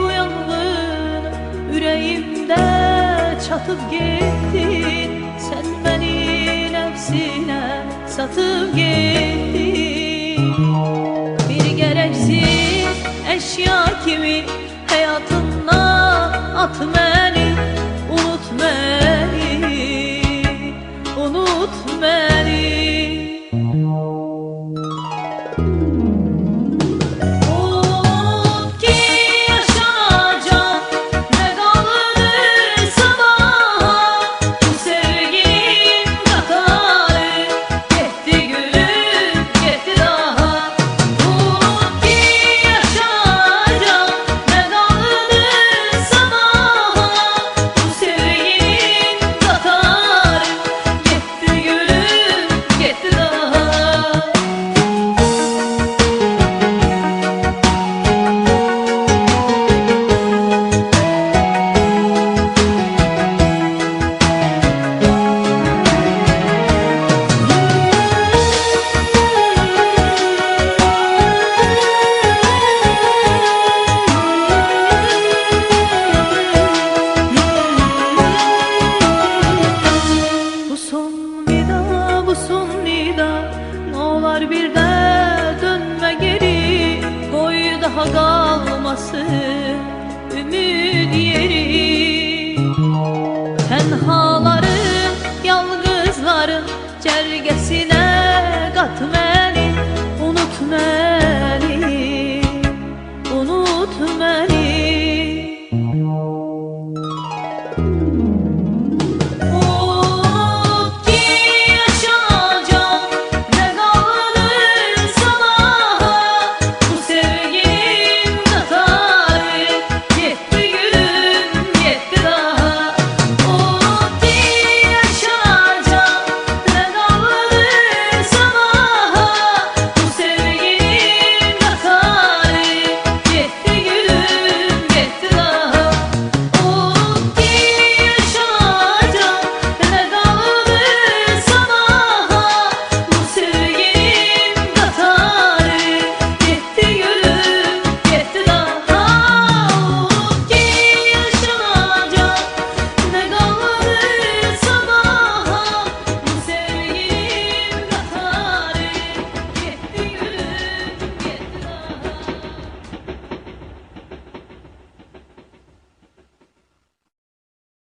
bu yangın Yüreğimde çatıp gittin. Sen beni nefsine satıp gittin. Bir gereksiz eşya kimi Hayatına at beni Unut beni Unut beni. Olar bir de dönme geri. Koy daha kalmasın. Ümit